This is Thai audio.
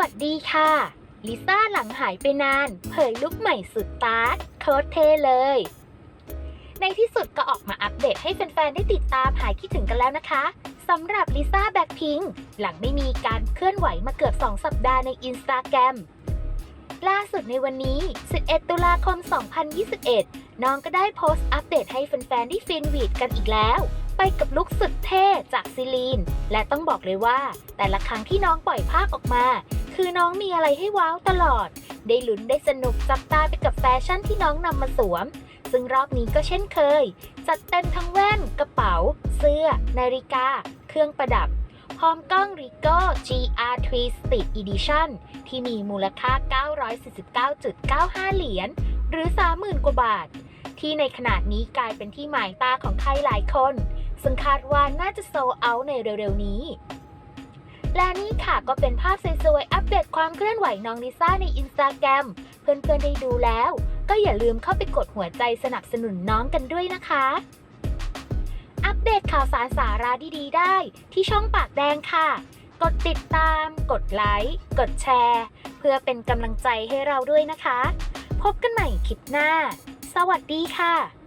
วัสดีค่ะ ลิซ่าหลังหายไปนาน เผยลุคใหม่สุดตาร์ทโคตรเท่เลย ในที่สุดก็ออกมาอัปเดตให้แฟนๆ ได้ติดตามหายคิดถึงกันแล้วนะคะสำหรับลิซ่าแบ็คพิงหลังไม่มีการเคลื่อนไหวมาเกือบ 2 สัปดาห์ในอินสตาแกรมล่าสุดในวันนี้ 11 ตุลาคม 2021 น้องก็ได้โพสต์อัปเดตให้แฟนๆ ได้ฟินวีดกันอีกแล้ว ไปกับลุคสุดเท่จากซิลีน และต้องบอกเลยว่า แต่ละครั้งที่น้องปล่อยภาพออกมา คือน้องมีอะไรให้ว้าวตลอด ได้ลุ้นได้สนุกจับตาไปกับแฟชั่นที่น้องนำมาสวม ซึ่งรอบนี้ก็เช่นเคย จัดเต็มทั้งแว่น กระเป๋า เสื้อ นาฬิกา เครื่องประดับ พร้อมกล้อง Ricoh GR3 Speed Edition ที่มีมูลค่า 949.95 เหรียญ หรือ 30,000 กว่าบาท ที่ในขนาดนี้กลายเป็นที่หมายตาของใครหลายคน ซึ่งคาดว่าน่าจะโซเอาในเร็วๆนี้ และนี่ค่ะก็เป็นภาพสวยๆ อัปเดตความเคลื่อนไหวน้องลิซ่าในอินสตาแกรมเพื่อนๆได้ดูแล้ว ก็อย่าลืมเข้าไปกดหัวใจสนับสนุนน้องกันด้วยนะคะ อัปเดตข่าวสารสาระดีๆ ได้ที่ช่องปากแดงค่ะ กดติดตาม กดไลค์ กดแชร์ เพื่อเป็นกำลังใจให้เราด้วยนะคะ พบกันใหม่คลิปหน้า สวัสดีค่ะ